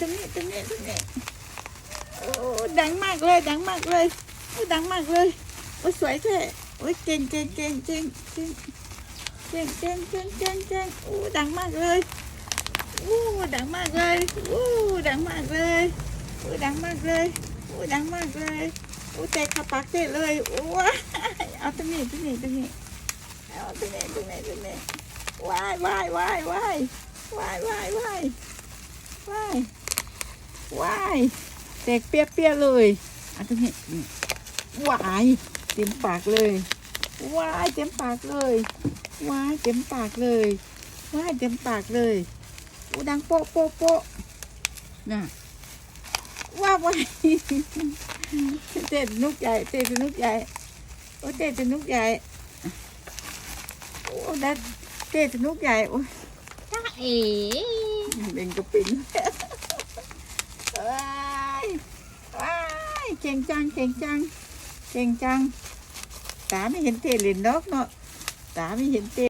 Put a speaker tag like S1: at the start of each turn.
S1: ตรงนี้ตรงนี้ตรงนี้โอ้ดังมากเลยดังมากเลยโอ้ดังมากเลยโอ้สวยแท้โอ้เก่งเก่งเก่งเก่งเก่งเก่งเก่งเก่งเก่งเก่งโอ้ดังมากเลยโอ้ดังมากเลยโอ้ดังมากเลยโอ้ดังมากเลยโอ้ดังมากเลยโอ้เตะขับปากเตะเลยโอ้ว้าเอาตรงนี้ตรงนี้ตรงนี้เอาตรงนี้ตรงนี้ตรงนี้วายว้ายว้ายว้ายว้ายว้ายว้ายว้าย ว้ายเตะเปียเปียๆเลยเอาตรงนี้นี่ว้ายเต็มปากเลยว้ายเต็มปากเลยว้ายเต็มปากเลยว้ายเต็มปากเลยโอ้ดังโป๊ะโป๊ะโป๊ะน่ะว้าวว้ายเต้นนุกใหญ่เต้นนุกใหญ่โอ้เต้นนุกใหญ่โอ้ดัดเต้นนุกใหญ่โอ้
S2: จ้าเอ๋
S1: เบ่งกระปินว้ายว้าย เก่งจัง เก่งจัง เก่งจัง ตาไม่เห็นเต้นเลยนกเนาะ ตาไม่เห็นเตะ